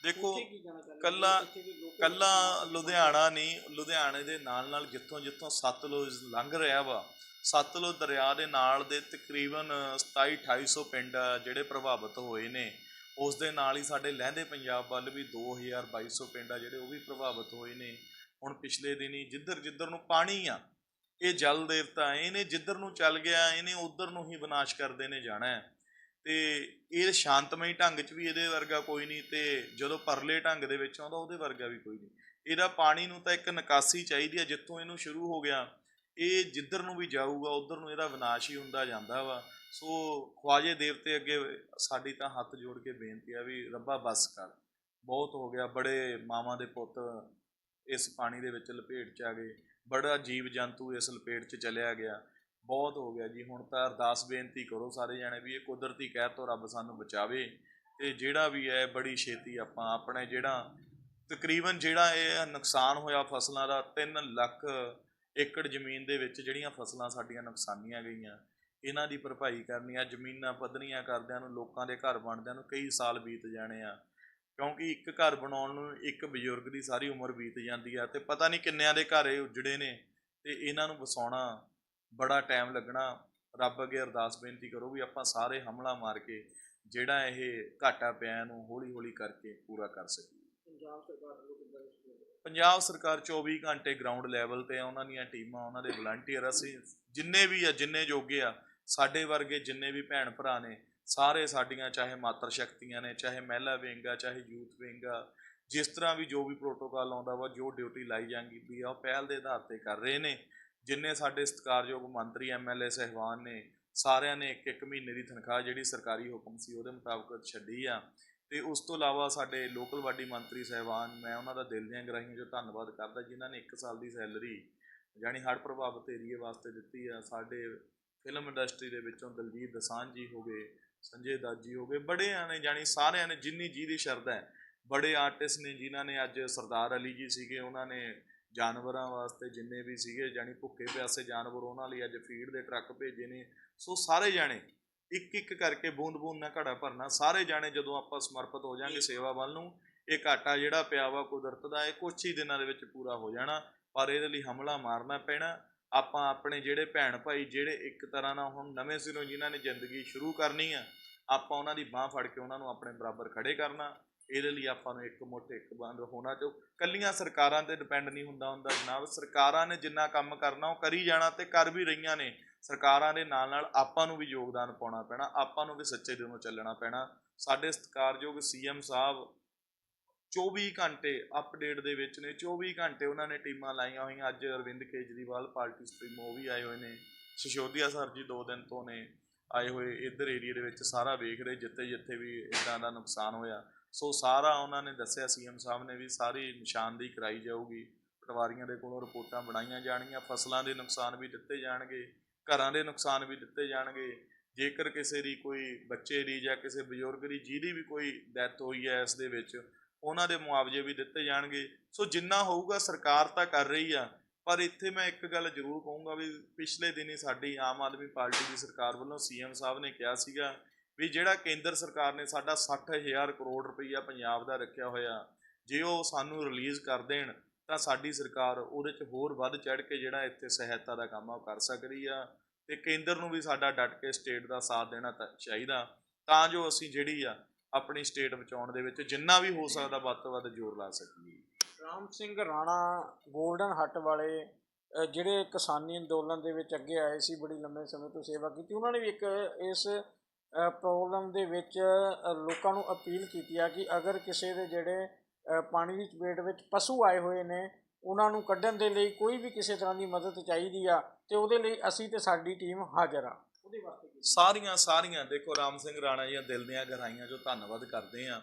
ਦੇਖੋ ਕੀ ਕਹਿਣਾ ਚਾਹੁੰਦੇ ਕੱਲਾ- ਇੱਥੇ ਦੇ ਲੋਕ- ਕੱਲਾ ਲੁਧਿਆਣਾ ਨਹੀਂ ਲੁਧਿਆਣੇ ਦੇ ਨਾਲ ਨਾਲ ਜਿੱਥੋਂ ਜਿੱਥੋਂ ਸਤਲੁਜ ਲੰਘ ਰਿਹਾ ਵਾ ਸਤਲੁਜ ਦਰਿਆ ਦੇ ਨਾਲ ਦੇ ਤਕਰੀਬਨ 27 2800 ਪਿੰਡ ਆ ਜਿਹੜੇ ਪ੍ਰਭਾਵਿਤ ਹੋਏ ਨੇ। ਉਸ ਦੇ ਨਾਲ ਹੀ ਸਾਡੇ ਲਹਿੰਦੇ ਪੰਜਾਬ ਵੱਲ ਵੀ 2000 2200 ਪਿੰਡ ਆ ਜਿਹੜੇ ਉਹ ਵੀ ਪ੍ਰਭਾਵਿਤ ਹੋਏ ਨੇ। ਹੁਣ ਪਿਛਲੇ ਦਿਨੀ ਜਿੱਧਰ ਜਿੱਧਰ ਨੂੰ ਪਾਣੀ ਆ, ਇਹ ਜਲ ਦੇਵਤਾ ਇਹਨੇ ਜਿੱਧਰ ਨੂੰ ਚੱਲ ਗਿਆ ਇਹਨੇ ਉਧਰ ਨੂੰ ਹੀ ਵਿਨਾਸ਼ ਕਰਦੇ ਨੇ ਜਾਣਾ ਹੈ। ਤੇ ਇਹ ਸ਼ਾਂਤਮਈ ਢੰਗ 'ਚ ਵੀ ਇਹਦੇ ਵਰਗਾ ਕੋਈ ਨਹੀਂ ਤੇ ਜਦੋਂ ਪਰਲੇ ਢੰਗ ਦੇ ਵਿੱਚ ਆਉਂਦਾ ਉਹਦੇ ਵਰਗਾ ਵੀ ਕੋਈ ਨਹੀਂ। ਇਹਦਾ ਪਾਣੀ ਨੂੰ ਤਾਂ ਇੱਕ ਨਿਕਾਸੀ ਚਾਹੀਦੀ ਹੈ ਜਿੱਥੋਂ ਇਹਨੂੰ ਸ਼ੁਰੂ ਹੋ ਗਿਆ, ਇਹ ਜਿੱਧਰ ਨੂੰ ਵੀ ਜਾਊਗਾ, ਉਧਰ ਨੂੰ ਇਹਦਾ ਵਿਨਾਸ਼ ਹੀ ਹੁੰਦਾ ਜਾਂਦਾ ਵਾ। ਸੋ ਖਵਾਜੇ ਦੇਵਤੇ ਅੱਗੇ ਸਾਡੀ ਤਾਂ ਹੱਥ ਜੋੜ ਕੇ ਬੇਨਤੀ ਆ ਵੀ ਰੱਬਾ ਬਸ ਕਰ। ਬਹੁਤ ਹੋ ਗਿਆ, ਬੜੇ ਮਾਵਾਂ ਦੇ ਪੁੱਤ ਇਸ ਪਾਣੀ ਦੇ ਵਿੱਚ ਲਪੇਟ ਚ ਆ ਗਏ। ਬੜਾ ਜੀਵ ਜੰਤੂ ਇਸ ਲਪੇਟ ਚ ਚਲਿਆ ਗਿਆ। ਬਹੁਤ ਹੋ ਗਿਆ ਜੀ, ਹੁਣ ਤਾਂ ਅਰਦਾਸ ਬੇਨਤੀ ਕਰੋ ਸਾਰੇ ਜਾਣੇ ਵੀ ਇਹ ਕੁਦਰਤੀ ਕਹਿਰ ਤੋਂ ਰੱਬ ਸਾਨੂੰ ਬਚਾਵੇ ਤੇ ਜਿਹੜਾ ਵੀ ਹੈ, ਬੜੀ ਛੇਤੀ ਆਪਾਂ ਆਪਣੇ ਜਿਹੜਾ ਤਕਰੀਬਨ ਜਿਹੜਾ ਇਹ ਨੁਕਸਾਨ ਹੋਇਆ ਫਸਲਾਂ ਦਾ 3 ਲੱਖ ਏਕੜ ਜ਼ਮੀਨ ਦੇ ਵਿੱਚ ਜਿਹੜੀਆਂ ਫਸਲਾਂ ਸਾਡੀਆਂ ਨੁਕਸਾਨੀਆਂ ਗਈਆਂ। ਇਹਨਾਂ ਦੀ ਭਰਪਾਈ ਕਰਨੀ ਆ ਜ਼ਮੀਨਾਂ ਪੱਧਰੀਆਂ ਕਰਦਿਆਂ ਨੂੰ ਲੋਕਾਂ ਦੇ ਘਰ ਬਣਦਿਆਂ ਨੂੰ ਕਈ ਸਾਲ ਬੀਤ ਜਾਣੇ ਆ। ਕਿਉਂਕਿ ਇੱਕ ਘਰ ਬਣਾਉਣ ਨੂੰ ਇੱਕ ਬਜ਼ੁਰਗ ਦੀ ਸਾਰੀ ਉਮਰ ਬੀਤ ਜਾਂਦੀ ਆ ਤੇ ਪਤਾ ਨਹੀਂ ਕਿੰਨਿਆਂ ਦੇ ਘਰ ਇਹ ਉਜੜੇ ਨੇ ਤੇ ਇਹਨਾਂ ਨੂੰ ਵਸਾਉਣਾ ਬੜਾ ਟਾਈਮ ਲੱਗਣਾ। ਰੱਬ ਅੱਗੇ ਅਰਦਾਸ ਬੇਨਤੀ ਕਰੋ ਵੀ ਆਪਾਂ ਸਾਰੇ ਹਮਲਾ ਮਾਰ ਕੇ ਜਿਹੜਾ ਇਹ ਘਾਟਾ ਪਿਆ ਇਹਨੂੰ ਹੌਲੀ ਹੌਲੀ ਕਰਕੇ ਪੂਰਾ ਕਰ ਸਕੀਏ। ਪੰਜਾਬ ਸਰਕਾਰ ਵੱਲੋਂ? ਪੰਜਾਬ ਸਰਕਾਰ 24 ਘੰਟੇ ਗਰਾਊਂਡ ਲੈਵਲ ਤੇ ਆ ਉਹਨਾਂ ਦੀਆਂ ਟੀਮਾਂ ਉਹਨਾਂ ਦੇ ਵਲੰਟੀਅਰ ਅਸੀਂ ਜਿੰਨੇ ਵੀ ਆ ਜਿੰਨੇ ਜੋਗੇ ਆ ਸਾਡੇ ਵਰਗੇ ਜਿੰਨੇ ਵੀ ਭੈਣ ਭਰਾ ਨੇ, ਸਾਰੇ ਸਾਡੀਆਂ ਚਾਹੇ ਮਾਤਰ ਸ਼ਕਤੀਆਂ ਨੇ, ਚਾਹੇ ਮਹਿਲਾ ਵਿੰਗ ਆ, ਚਾਹੇ ਯੂਥ ਵਿੰਗ ਆ, ਜਿਸ ਤਰ੍ਹਾਂ ਵੀ ਜੋ ਵੀ ਪ੍ਰੋਟੋਕਾਲ ਆਉਂਦਾ ਵਾ, ਜੋ ਡਿਊਟੀ ਲਾਈ ਜਾਂਦੀ ਆ, ਉਹ ਪਹਿਲ ਦੇ ਆਧਾਰ ਤੇ ਕਰ ਰਹੇ ਨੇ। ਜਿੰਨੇ ਸਾਡੇ ਸਤਿਕਾਰਯੋਗ ਮੰਤਰੀ ਐਮਐਲਏ ਸਹਿਬਾਨ ਨੇ, ਸਾਰਿਆਂ ਨੇ ਇੱਕ ਇੱਕ ਮਹੀਨੇ ਦੀ ਤਨਖਾਹ ਜਿਹੜੀ ਸਰਕਾਰੀ ਹੁਕਮ ਸੀ, ਉਹਦੇ ਮੁਤਾਬਕ ਛੱਡੀ ਆ। ਤੇ ਉਸ ਤੋਂ ਇਲਾਵਾ ਸਾਡੇ ਲੋਕਲ ਵਾਡੀ ਮੰਤਰੀ ਸਹਿਬਾਨ, ਮੈਂ ਉਹਨਾਂ ਦਾ ਦਿਲ ਦੀਆਂ ਗਰਾਹੀਆਂ ਜੋ ਧੰਨਵਾਦ ਕਰਦਾ, ਜਿਨ੍ਹਾਂ ਨੇ 1 ਸਾਲ ਦੀ ਸੈਲਰੀ ਜਾਨੀ ਹੜ੍ਹ ਪ੍ਰਭਾਵਿਤ ਏਰੀਏ ਵਾਸਤੇ ਦਿੱਤੀ ਆ, ਸਾਡੇ ਫਿਲਮ ਇੰਡਸਟਰੀ ਦੇ ਵਿੱਚੋਂ ਦਲਜੀਤ ਦਸਾਂਝ ਜੀ ਹੋ ਗਏ ਸੰਜੇ ਦਾਜੀ ਹੋ ਗਏ ਬੜੇ ਨੇ ਜਾਨੀ ਸਾਰਿਆਂ ਨੇ ਜਿੰਨੀ ਜੀ ਦੀ ਸ਼ਰਧਾ ਹੈ ਬੜੇ ਆਰਟਿਸਟ ਨੇ ਜਿਨ੍ਹਾਂ ਨੇ ਅੱਜ ਸਰਦਾਰ ਅਲੀ ਜੀ ਸੀਗੇ ਉਹਨਾਂ ਨੇ ਜਾਨਵਰਾਂ ਵਾਸਤੇ ਜਿੰਨੇ ਵੀ ਸੀਗੇ ਜਾਨੀ ਭੁੱਖੇ ਪਿਆਸੇ ਜਾਨਵਰ ਉਹਨਾਂ ਲਈ ਅੱਜ ਫੀਡ ਦੇ ਟਰੱਕ ਭੇਜੇ ਨੇ ਸੋ ਸਾਰੇ ਜਾਣੇ ਇੱਕ ਇੱਕ ਕਰਕੇ ਬੂੰਦ ਬੂੰਦ ਨਾਲ ਘੜਾ ਭਰਨਾ ਸਾਰੇ ਜਾਣੇ ਜਦੋਂ ਆਪਾਂ ਸਮਰਪਿਤ ਹੋ ਜਾਾਂਗੇ ਸੇਵਾ ਵੱਲ ਨੂੰ ਇਹ ਘਾਟਾ ਜਿਹੜਾ ਪਿਆ ਵਾ ਕੁਦਰਤ ਦਾ ਇਹ ਕੁਛ ਹੀ ਦਿਨਾਂ ਦੇ ਵਿੱਚ ਪੂਰਾ ਹੋ ਜਾਣਾ ਪਰ ਇਹਦੇ ਲਈ ਹਮਲਾ ਮਾਰਨਾ ਪੈਣਾ ਆਪਾਂ ਆਪਣੇ ਜਿਹੜੇ ਭੈਣ ਭਾਈ, ਜਿਹੜੇ ਇੱਕ ਤਰ੍ਹਾਂ ਨਾਲ ਹੁਣ ਨਵੇਂ ਸਿਰੋਂ ਜਿਨ੍ਹਾਂ ਨੇ ਜ਼ਿੰਦਗੀ ਸ਼ੁਰੂ ਕਰਨੀ ਆ, ਆਪਾਂ ਉਹਨਾਂ ਦੀ ਬਾਹ ਫੜ ਕੇ ਉਹਨਾਂ ਨੂੰ ਆਪਣੇ ਬਰਾਬਰ ਖੜੇ ਕਰਨਾ। ਇਹਦੇ ਲਈ ਆਪਾਂ ਨੂੰ ਇੱਕ ਮੁੱਠ, ਇੱਕ ਬੰਦ ਹੋਣਾ ਚਾਹੀਦਾ ਕੱਲੀਆਂ ਸਰਕਾਰਾਂ ਤੇ ਡਿਪੈਂਡ ਨਹੀਂ ਹੁੰਦਾ ਹੁੰਦਾ ਜਨਾਬ ਸਰਕਾਰਾਂ ਨੇ ਜਿੰਨਾ ਕੰਮ ਕਰਨਾ, ਉਹ ਕਰੀ ਜਾਣਾ ਤੇ ਕਰ ਵੀ ਰਹੀਆਂ ਨੇ। ਸਰਕਾਰਾਂ ਦੇ ਨਾਲ ਨਾਲ ਆਪਾਂ ਨੂੰ ਵੀ ਯੋਗਦਾਨ ਪਾਉਣਾ ਪੈਣਾ, ਆਪਾਂ ਨੂੰ ਵੀ ਸੱਚੇ ਦਿਲੋਂ ਚੱਲਣਾ ਪੈਣਾ। ਸਾਡੇ ਸਤਿਕਾਰਯੋਗ ਸੀਐਮ ਸਾਹਿਬ 24 ਘੰਟੇ ਅਪਡੇਟ ਦੇ ਵਿੱਚ ਨੇ 24 ਘੰਟੇ ਉਹਨਾਂ ਨੇ ਟੀਮਾਂ ਲਾਈਆਂ ਹੋਈਆਂ। ਅੱਜ ਅਰਵਿੰਦ ਕੇਜਰੀਵਾਲ, ਪਾਰਟੀ ਸੁਪਰੀਮੋ, ਉਹ ਵੀ ਆਏ ਹੋਏ ਨੇ। ਸਸ਼ੋਦੀਆ ਸਰ ਜੀ ਦੋ ਦਿਨ ਤੋਂ ਨੇ, ਆਏ ਹੋਏ ਇੱਧਰ ਏਰੀਆ ਦੇ ਵਿੱਚ, ਸਾਰਾ ਵੇਖ ਰਹੇ ਜਿੱਥੇ ਜਿੱਥੇ ਵੀ ਇਦਾਂ ਦਾ ਨੁਕਸਾਨ ਹੋਇਆ। ਸੋ ਸਾਰਾ ਉਹਨਾਂ ਨੇ ਦੱਸਿਆ, ਸੀਐਮ ਸਾਹਿਬ ਨੇ ਵੀ ਸਾਰੀ ਨਿਸ਼ਾਨਦੇਹੀ ਕਰਾਈ ਜਾਊਗੀ। ਪਟਵਾਰੀਆਂ ਦੇ ਕੋਲੋਂ ਰਿਪੋਰਟਾਂ ਬਣਾਈਆਂ ਜਾਣਗੀਆਂ, ਫਸਲਾਂ ਦੇ ਨੁਕਸਾਨ ਵੀ ਦਿੱਤੇ ਜਾਣਗੇ, ਘਰਾਂ ਦੇ ਨੁਕਸਾਨ ਵੀ ਦਿੱਤੇ ਜਾਣਗੇ। ਜੇਕਰ ਕਿਸੇ ਦੀ ਕੋਈ ਬੱਚੇ ਦੀ ਜਾਂ ਕਿਸੇ ਬਜ਼ੁਰਗ ਦੀ ਜਿਹਦੀ ਵੀ ਕੋਈ ਡੈਥ ਹੋਈ ਹੈ, ਇਸ ਦੇ ਵਿੱਚ ਉਹਨਾਂ ਦੇ ਮੁਆਵਜ਼ੇ ਵੀ ਦਿੱਤੇ ਜਾਣਗੇ। ਸੋ ਜਿੰਨਾ ਹੋਊਗਾ ਸਰਕਾਰ ਤਾਂ ਕਰ ਰਹੀ ਆ, ਪਰ ਇੱਥੇ ਮੈਂ ਇੱਕ ਗੱਲ ਜ਼ਰੂਰ ਕਹੂੰਗਾ ਵੀ ਪਿਛਲੇ ਦਿਨੀ ਸਾਡੀ ਆਮ ਆਦਮੀ ਪਾਰਟੀ ਦੀ ਸਰਕਾਰ ਵੱਲੋਂ ਸੀਐਮ ਸਾਹਿਬ ਨੇ ਕਿਹਾ ਸੀਗਾ ਵੀ ਜਿਹੜਾ ਕੇਂਦਰ ਸਰਕਾਰ ਨੇ ਸਾਡਾ 60000 ਕਰੋੜ ਰੁਪਈਆ ਪੰਜਾਬ ਦਾ ਰੱਖਿਆ ਹੋਇਆ, ਜੇ ਉਹ ਸਾਨੂੰ ਰਿਲੀਜ਼ ਕਰ ਦੇਣ, ਤਾਂ ਸਾਡੀ ਸਰਕਾਰ ਉਹਦੇ 'ਚ ਹੋਰ ਵੱਧ ਚੜ ਕੇ ਜਿਹੜਾ ਇੱਥੇ ਸਹਾਇਤਾ ਦਾ ਕੰਮ ਆ ਉਹ ਕਰ ਸਕਦੀ ਆ ਤੇ ਕੇਂਦਰ ਨੂੰ ਵੀ ਸਾਡਾ ਡਟ ਕੇ ਸਟੇਟ ਦਾ ਸਾਥ ਦੇਣਾ ਤਾਂ ਚਾਹੀਦਾ। ਤਾਂ ਜੋ ਅਸੀਂ ਜਿਹੜੀ ਆ ਆਪਣੀ ਸਟੇਟ ਬਚਾਉਣ ਦੇ ਵਿੱਚ ਜਿੰਨਾ ਵੀ ਹੋ ਸਕਦਾ ਵੱਧ ਤੋਂ ਵੱਧ ਜ਼ੋਰ ਲਾ ਸਕੀਏ। ਰਾਮ ਸਿੰਘ ਰਾਣਾ ਗੋਲਡਨ ਹੱਟ ਵਾਲੇ ਜਿਹੜੇ ਕਿਸਾਨੀ ਅੰਦੋਲਨ ਦੇ ਵਿੱਚ ਅੱਗੇ ਆਏ ਸੀ ਬੜੀ ਲੰਮੇ ਸਮੇਂ ਤੋਂ ਸੇਵਾ ਕੀਤੀ, ਉਹਨਾਂ ਨੇ ਵੀ ਇੱਕ ਇਸ ਪ੍ਰੋਬਲਮ ਦੇ ਵਿੱਚ ਲੋਕਾਂ ਨੂੰ ਅਪੀਲ ਕੀਤੀ ਆ ਕਿ ਅਗਰ ਕਿਸੇ ਦੇ ਜਿਹੜੇ ਪਾਣੀ ਦੀ ਚਪੇਟ ਵਿੱਚ ਪਸ਼ੂ ਆਏ ਹੋਏ ਨੇ, ਉਹਨਾਂ ਨੂੰ ਕੱਢਣ ਦੇ ਲਈ ਕੋਈ ਵੀ ਕਿਸੇ ਤਰ੍ਹਾਂ ਦੀ ਮਦਦ ਚਾਹੀਦੀ ਆ, ਤੇ ਉਹਦੇ ਲਈ ਅਸੀਂ ਤੇ ਸਾਡੀ ਟੀਮ ਹਾਜ਼ਰ ਆ। ਸਾਰੀਆਂ ਸਾਰੀਆਂ, ਦੇਖੋ ਰਾਮ ਸਿੰਘ ਰਾਣਾ ਜੀ ਦਿਲ ਦੀਆਂ ਗਹਿਰਾਈਆਂ ਜੋ ਧੰਨਵਾਦ ਕਰਦੇ ਆ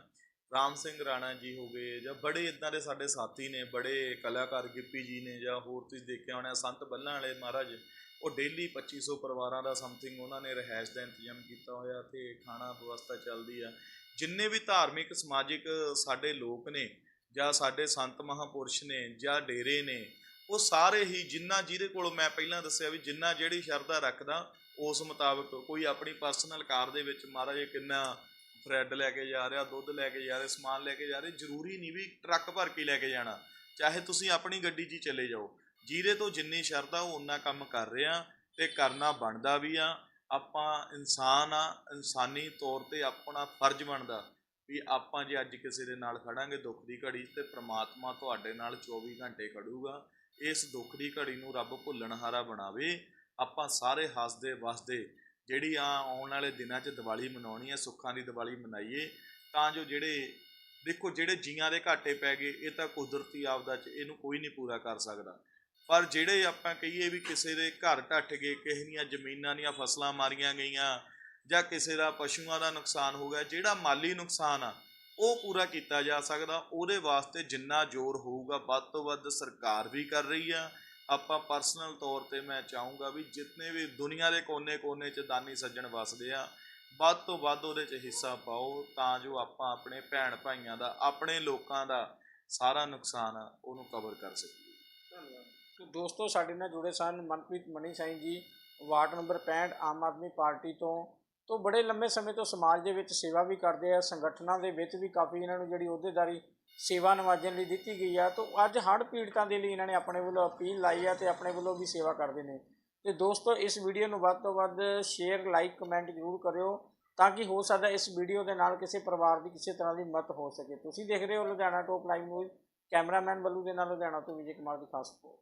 ਰਾਮ ਸਿੰਘ ਰਾਣਾ ਜੀ ਹੋ ਗਏ ਜਾਂ ਬੜੇ ਇਦਾਂ ਦੇ ਸਾਡੇ ਸਾਥੀ ਨੇ, ਬੜੇ ਕਲਾਕਾਰ ਗਿੱਪੀ ਜੀ ਨੇ ਜਾਂ ਹੋਰ ਤੁਸੀਂ ਦੇਖਿਆ ਹੋਣਾ, ਸੰਤ ਬੱਲਾਂ ਵਾਲੇ ਮਹਾਰਾਜ, ਉਹ ਡੇਲੀ 2500 ਪਰਿਵਾਰਾਂ ਦਾ ਸਮਥਿੰਗ ਉਹਨਾਂ ਨੇ ਰਹਿائش ਦਾ ਇੰਤਜ਼ਾਮ ਕੀਤਾ ਹੋਇਆ ਤੇ ਖਾਣਾ ਵਿਵਸਥਾ ਚੱਲਦੀ ਆ। ਜਿੰਨੇ ਵੀ ਧਾਰਮਿਕ, ਸਮਾਜਿਕ ਸਾਡੇ ਲੋਕ ਨੇ ਜਾਂ ਸਾਡੇ ਸੰਤ ਮਹਾਪੁਰਸ਼ ਨੇ ਜਾਂ ਡੇਰੇ ਨੇ, ਉਹ ਸਾਰੇ ਹੀ ਜਿੰਨਾ ਜਿਹਦੇ ਕੋਲ ਮੈਂ ਪਹਿਲਾਂ ਦੱਸਿਆ ਵੀ ਜਿੰਨਾ ਜਿਹੜੀ ਸ਼ਰਧਾ ਰੱਖਦਾ ਉਸ ਮੁਤਾਬਕ ਕੋਈ ਆਪਣੀ ਪਰਸਨਲ ਕਾਰ ਦੇ ਵਿੱਚ ਮਹਾਰਾਜ ਕਿੰਨਾ ਬ੍ਰੈਡ ਲੈ ਕੇ ਜਾ ਰਿਹਾ, ਦੁੱਧ ਲੈ ਕੇ ਜਾ ਰਿਹਾ, ਸਮਾਨ ਲੈ ਕੇ ਜਾ ਰਹੇ, ਜ਼ਰੂਰੀ ਨਹੀਂ ਵੀ ਟਰੱਕ ਭਰ ਕੇ ਲੈ ਕੇ ਜਾਣਾ। ਚਾਹੇ ਤੁਸੀਂ ਆਪਣੀ ਗੱਡੀ 'ਚ ਹੀ ਚਲੇ ਜਾਓ, ਜਿਹਦੇ ਤੋਂ ਜਿੰਨੀ ਸ਼ਰਧਾ ਉਹ ਉਨਾ ਕੰਮ ਕਰ ਰਿਹਾ ਤੇ ਕਰਨਾ ਬਣਦਾ ਵੀ ਆ। ਆਪਾਂ ਇਨਸਾਨ ਆ, ਇਨਸਾਨੀ ਤੌਰ ਤੇ ਆਪਣਾ ਫਰਜ਼ ਬਣਦਾ ਵੀ ਆਪਾਂ ਜੇ ਅੱਜ ਕਿਸੇ ਦੇ ਨਾਲ ਖੜਾਂਗੇ ਦੁੱਖ ਦੀ ਘੜੀ 'ਚ ਤੇ ਪ੍ਰਮਾਤਮਾ ਤੁਹਾਡੇ ਨਾਲ 24 ਘੰਟੇ ਖੜੂਗਾ। ਇਸ ਦੁੱਖ ਦੀ ਘੜੀ ਨੂੰ ਰੱਬ ਭੁੱਲਣਹਾਰਾ ਬਣਾਵੇ। ਆਪਾਂ ਸਾਰੇ ਹੱਸਦੇ ਵਸਦੇ ਜਿਹੜੀ ਆ ਆਉਣ ਵਾਲੇ ਦਿਨਾਂ 'ਚ ਦੀਵਾਲੀ ਮਨਾਉਣੀ ਹੈ ਸੁੱਖਾਂ ਦੀ ਦੀਵਾਲੀ ਮਨਾਈਏ, ਤਾਂ ਜੋ ਜਿਹੜੇ, ਦੇਖੋ ਜਿਹੜੇ ਜੀਆਂ ਦੇ ਘਾਟੇ ਪੈ ਗਏ, ਇਹ ਤਾਂ ਕੁਦਰਤੀ ਆਪਦਾ 'ਚ, ਇਹਨੂੰ ਕੋਈ ਨਹੀਂ ਪੂਰਾ ਕਰ ਸਕਦਾ। ਪਰ ਜਿਹੜੇ ਆਪਾਂ ਕਹੀਏ ਵੀ ਕਿਸੇ ਦੇ ਘਰ ਢੱਠ ਗਏ, ਕਿਸੇ ਦੀਆਂ ਜ਼ਮੀਨਾਂ ਦੀਆਂ ਫਸਲਾਂ ਮਾਰੀਆਂ ਗਈਆਂ, ਜਾਂ ਕਿਸੇ ਦਾ ਪਸ਼ੂਆਂ ਦਾ ਨੁਕਸਾਨ ਹੋ ਗਿਆ, ਜਿਹੜਾ ਮਾਲੀ ਨੁਕਸਾਨ ਆ, ਉਹ ਪੂਰਾ ਕੀਤਾ ਜਾ ਸਕਦਾ। ਉਹਦੇ ਵਾਸਤੇ ਜਿੰਨਾ ਜ਼ੋਰ ਹੋਊਗਾ, ਵੱਧ ਤੋਂ ਵੱਧ ਸਰਕਾਰ ਵੀ ਕਰ ਰਹੀ ਆ। ਆਪਾਂ ਪਰਸਨਲ ਤੌਰ ਤੇ ਮੈਂ ਚਾਹੂੰਗਾ ਵੀ ਜਿੰਨੇ ਵੀ ਦੁਨੀਆ ਦੇ ਕੋਨੇ-ਕੋਨੇ 'ਚ ਦਾਨੀ ਸੱਜਣ ਵਸਦੇ ਆ, ਵੱਧ ਤੋਂ ਵੱਧ ਉਹਦੇ 'ਚ ਹਿੱਸਾ ਪਾਓ ਤਾਂ ਜੋ ਆਪਾਂ ਆਪਣੇ ਭੈਣ ਭਾਈਆਂ ਦਾ, ਆਪਣੇ ਲੋਕਾਂ ਦਾ ਸਾਰਾ ਨੁਕਸਾਨ ਉਹਨੂੰ ਕਵਰ ਕਰ ਸਕੀਏ। ਧੰਨਵਾਦ। ਦੋਸਤੋ, ਸਾਡੇ ਨਾਲ ਜੁੜੇ ਸਨ Manpreet Mani Sai ji, ward number 65 Aam Aadmi party ਤੋਂ ਤੋਂ ਬੜੇ ਲੰਮੇ ਸਮੇਂ ਤੋਂ ਸਮਾਜ ਦੇ ਵਿੱਚ ਸੇਵਾ ਵੀ ਕਰਦੇ ਆ, ਸੰਗਠਨਾਂ ਦੇ ਵਿੱਚ ਵੀ ਕਾਫੀ ਇਹਨਾਂ ਨੂੰ ਜਿਹੜੀ ਅਹੁਦੇਦਾਰੀ ਸੇਵਾ ਨਿਵਾਜਣ ਲਈ ਦਿੱਤੀ ਗਈ ਆ, ਤਾਂ ਅੱਜ ਹੜ੍ਹ ਪੀੜਤਾਂ ਦੇ ਲਈ ਇਹਨਾਂ ਨੇ ਆਪਣੇ ਵੱਲੋਂ ਅਪੀਲ ਲਾਈ ਆ ਤੇ ਆਪਣੇ ਵੱਲੋਂ ਵੀ ਸੇਵਾ ਕਰਦੇ ਨੇ। ਤੇ ਦੋਸਤੋ, ਇਸ ਵੀਡੀਓ ਨੂੰ ਵੱਧ ਤੋਂ ਵੱਧ ਸ਼ੇਅਰ, ਲਾਈਕ, ਕਮੈਂਟ ਜ਼ਰੂਰ ਕਰਿਓ ਤਾਂ ਕਿ ਹੋ ਸਕਦਾ ਇਸ ਵੀਡੀਓ ਦੇ ਨਾਲ ਕਿਸੇ ਪਰਿਵਾਰ ਦੀ ਕਿਸੇ ਤਰ੍ਹਾਂ ਦੀ ਮਦਦ ਹੋ ਸਕੇ। ਤੁਸੀਂ ਦੇਖ ਰਹੇ ਹੋ Ludhiana top live news cameraman Ballu ਦੇ ਨਾਲ ਲੁਧਿਆਣਾ ਤੋਂ ਵਿਜੇ ਕੁਮਾਰ ਦੀ ਖਾਸ ਰਿਪੋਰਟ।